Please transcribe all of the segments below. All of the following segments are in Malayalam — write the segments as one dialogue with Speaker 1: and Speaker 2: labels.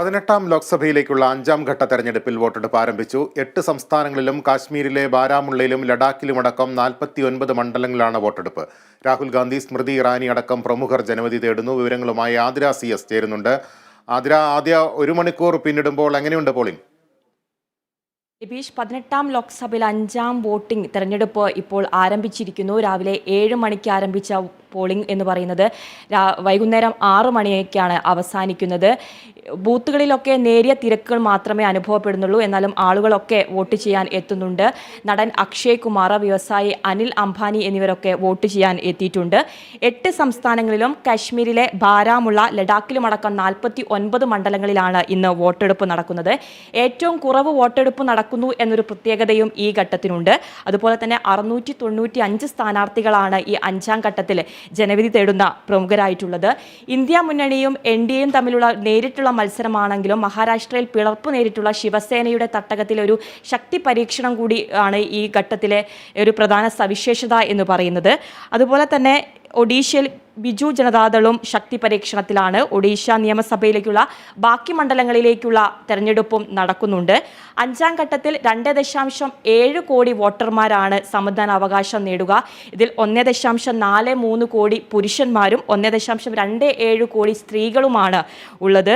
Speaker 1: പതിനെട്ടാം ലോക്സഭയിലേക്കുള്ള അഞ്ചാം ഘട്ട തെരഞ്ഞെടുപ്പിൽ വോട്ടെടുപ്പ് ആരംഭിച്ചു. എട്ട് സംസ്ഥാനങ്ങളിലും കാശ്മീരിലെ ബാരാമുള്ളയിലും ലഡാക്കിലുമടക്കം നാൽപ്പത്തി ഒൻപത് മണ്ഡലങ്ങളിലാണ് വോട്ടെടുപ്പ്. രാഹുൽ ഗാന്ധി സ്മൃതി ഇറാനി അടക്കം പ്രമുഖർ ജനവിധി തേടുന്നു. വിവരങ്ങളുമായി ആതിര സി എസ് ചേരുന്നുണ്ട്. ആതിര ആദ്യ ഒരു മണിക്കൂർ പിന്നിടുമ്പോൾ എങ്ങനെയുണ്ട് പോളിംഗ്?
Speaker 2: ലിബീഷ് പതിനെട്ടാം ലോക്സഭയിൽ അഞ്ചാം വോട്ടിംഗ് തെരഞ്ഞെടുപ്പ് ഇപ്പോൾ ആരംഭിച്ചിരിക്കുന്നു. രാവിലെ ഏഴ് മണിക്ക് ആരംഭിച്ച പോളിംഗ് എന്ന് പറയുന്നത് വൈകുന്നേരം ആറ് മണിയൊക്കെയാണ് അവസാനിക്കുന്നത്. ബൂത്തുകളിലൊക്കെ നേരിയ തിരക്കുകൾ മാത്രമേ അനുഭവപ്പെടുന്നുള്ളൂ. എന്നാലും ആളുകളൊക്കെ വോട്ട് ചെയ്യാൻ എത്തുന്നുണ്ട്. നടൻ അക്ഷയ് കുമാർ വ്യവസായി അനിൽ അംബാനി എന്നിവരൊക്കെ വോട്ട് ചെയ്യാൻ എത്തിയിട്ടുണ്ട്. എട്ട് സംസ്ഥാനങ്ങളിലും കാശ്മീരിലെ ബാരാമുള്ള ലഡാക്കിലുമടക്കം നാൽപ്പത്തി ഒൻപത് മണ്ഡലങ്ങളിലാണ് ഇന്ന് വോട്ടെടുപ്പ് നടക്കുന്നത്. ഏറ്റവും കുറവ് വോട്ടെടുപ്പ് നടക്കുന്നു എന്നൊരു പ്രത്യേകതയും ഈ ഘട്ടത്തിനുണ്ട്. അതുപോലെ തന്നെ അറുന്നൂറ്റി തൊണ്ണൂറ്റി അഞ്ച് സ്ഥാനാർത്ഥികളാണ് ഈ അഞ്ചാം ഘട്ടത്തിൽ ജനവിധി തേടുന്ന പ്രമുഖരായിട്ടുള്ളത്. ഇന്ത്യ മുന്നണിയും എൻ ഡി എയും തമ്മിലുള്ള നേരിട്ടുള്ള മത്സരമാണെങ്കിലും മഹാരാഷ്ട്രയിൽ പിളർപ്പ് നേരിട്ടുള്ള ശിവസേനയുടെ തട്ടകത്തിലെ ഒരു ശക്തി പരീക്ഷണം കൂടി ആണ് ഈ ഘട്ടത്തിലെ ഒരു പ്രധാന സവിശേഷത എന്ന് പറയുന്നത്. അതുപോലെ തന്നെ ഒഡീഷയിൽ ബിജു ജനതാദളും ശക്തി പരീക്ഷണത്തിലാണ് ഒഡീഷ നിയമസഭയിലേക്കുള്ള ബാക്കി മണ്ഡലങ്ങളിലേക്കുള്ള തെരഞ്ഞെടുപ്പും നടക്കുന്നുണ്ട്. അഞ്ചാം ഘട്ടത്തിൽ രണ്ട് ദശാംശം ഏഴ് കോടി വോട്ടർമാരാണ് സമ്മതിദാന അവകാശം നേടുക. ഇതിൽ ഒന്ന് ദശാംശം നാല് മൂന്ന് കോടി പുരുഷന്മാരും ഒന്ന് ദശാംശം രണ്ട് ഏഴ് കോടി സ്ത്രീകളുമാണ് ഉള്ളത്.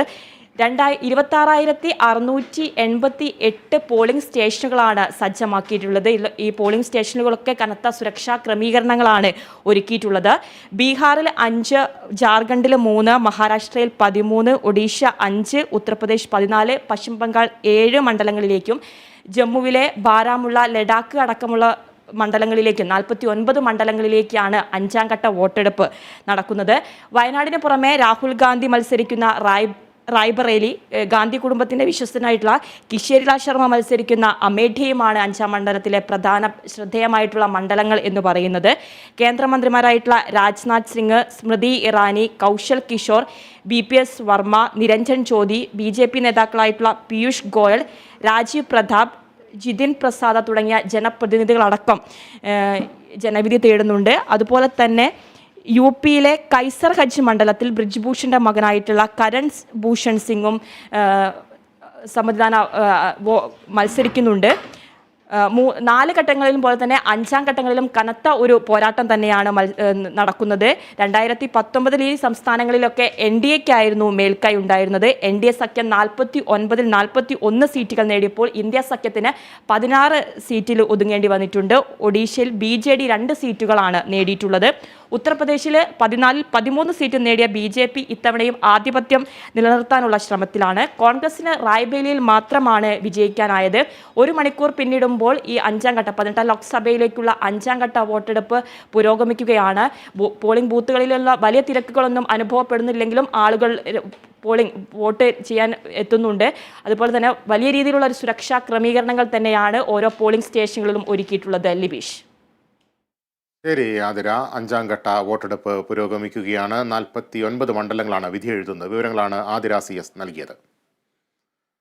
Speaker 2: രണ്ടായി ഇരുപത്താറായിരത്തി അറുന്നൂറ്റി എൺപത്തി എട്ട് പോളിംഗ് സ്റ്റേഷനുകളാണ് സജ്ജമാക്കിയിട്ടുള്ളത്. ഈ പോളിംഗ് സ്റ്റേഷനുകളൊക്കെ കനത്ത സുരക്ഷാ ക്രമീകരണങ്ങളാണ് ഒരുക്കിയിട്ടുള്ളത്. ബീഹാറിൽ അഞ്ച് ജാർഖണ്ഡിൽ മൂന്ന് മഹാരാഷ്ട്രയിൽ പതിമൂന്ന് ഒഡീഷ അഞ്ച് ഉത്തർപ്രദേശ് പതിനാല് പശ്ചിമ ബംഗാൾ ഏഴ് മണ്ഡലങ്ങളിലേക്കും ജമ്മുവിലെ ബാരാമുള്ള ലഡാക്ക് അടക്കമുള്ള മണ്ഡലങ്ങളിലേക്ക് നാൽപ്പത്തി ഒൻപത് മണ്ഡലങ്ങളിലേക്കാണ് അഞ്ചാം ഘട്ട വോട്ടെടുപ്പ് നടക്കുന്നത്. വയനാടിന് പുറമെ രാഹുൽ ഗാന്ധി മത്സരിക്കുന്ന റായ് റായ്ബറേലി ഗാന്ധി കുടുംബത്തിന്റെ വിശ്വസ്തനായിട്ടുള്ള കിഷേരിലാൽ ശർമ്മ മത്സരിക്കുന്ന അമേഠിയുമാണ് അഞ്ചാം മണ്ഡലത്തിലെ പ്രധാന ശ്രദ്ധേയമായിട്ടുള്ള മണ്ഡലങ്ങൾ എന്ന് പറയുന്നത്. കേന്ദ്രമന്ത്രിമാരായിട്ടുള്ള Rajnath Singh Smriti Irani Kaushal Kishore B P S Verma Niranjan Jyoti B J P നേതാക്കളായിട്ടുള്ള Piyush Goyal Rajeev Pratap Jitin Prasada തുടങ്ങിയ ജനപ്രതിനിധികളടക്കം ജനവിധി തേടുന്നുണ്ട്. അതുപോലെ തന്നെ യു പിയിലെ കൈസർ ഹജ്ജ് മണ്ഡലത്തിൽ ബ്രിജ്ഭൂഷന്റെ മകനായിട്ടുള്ള കരൺ ഭൂഷൺ സിംഗും സമ്മതിദാന മത്സരിക്കുന്നുണ്ട്. മൂ നാല് ഘട്ടങ്ങളിലും പോലെ തന്നെ അഞ്ചാം ഘട്ടങ്ങളിലും കനത്ത ഒരു പോരാട്ടം തന്നെയാണ് നടക്കുന്നത്. രണ്ടായിരത്തി പത്തൊമ്പതിൽ ഈ സംസ്ഥാനങ്ങളിലൊക്കെ എൻ ഡി എക്കായിരുന്നു മേൽക്കൈ ഉണ്ടായിരുന്നത്. എൻ ഡി എ സഖ്യം നാൽപ്പത്തി ഒൻപതിൽ നാൽപ്പത്തി ഒന്ന് സീറ്റുകൾ നേടിയപ്പോൾ ഇന്ത്യ സഖ്യത്തിന് പതിനാറ് സീറ്റിൽ ഒതുങ്ങേണ്ടി വന്നിട്ടുണ്ട്. ഒഡീഷയിൽ ബി ജെ ഡി രണ്ട് സീറ്റുകളാണ് നേടിയിട്ടുള്ളത്. ഉത്തർപ്രദേശിൽ പതിനാലിൽ പതിമൂന്ന് സീറ്റ് നേടിയ ബി ജെ പി ഇത്തവണയും ആധിപത്യം നിലനിർത്താനുള്ള ശ്രമത്തിലാണ്. കോൺഗ്രസിന് റായ്ബേലിയിൽ മാത്രമാണ് വിജയിക്കാനായത്. ഒരു മണിക്കൂർ പിന്നിടുമ്പോൾ ഈ അഞ്ചാം ഘട്ട പതിനെട്ടാം ലോക്സഭയിലേക്കുള്ള അഞ്ചാം ഘട്ട വോട്ടെടുപ്പ് പുരോഗമിക്കുകയാണ്. പോളിംഗ് ബൂത്തുകളിലുള്ള വലിയ തിരക്കുകളൊന്നും അനുഭവപ്പെടുന്നില്ലെങ്കിലും ആളുകൾ പോളിംഗ് വോട്ട് ചെയ്യാൻ എത്തുന്നുണ്ട്. അതുപോലെ തന്നെ വലിയ രീതിയിലുള്ള ഒരു സുരക്ഷാ ക്രമീകരണങ്ങൾ തന്നെയാണ് ഓരോ പോളിംഗ് സ്റ്റേഷനുകളിലും ഒരുക്കിയിട്ടുള്ളത്. ലിബീഷ്.
Speaker 1: ശരി ആതിര. അഞ്ചാം ഘട്ട വോട്ടെടുപ്പ് പുരോഗമിക്കുകയാണ്. നാൽപ്പത്തി ഒൻപത് മണ്ഡലങ്ങളാണ് വിധിയെഴുതുന്നത് വിവരങ്ങളാണ് ആതിര സി എസ് നൽകിയത്.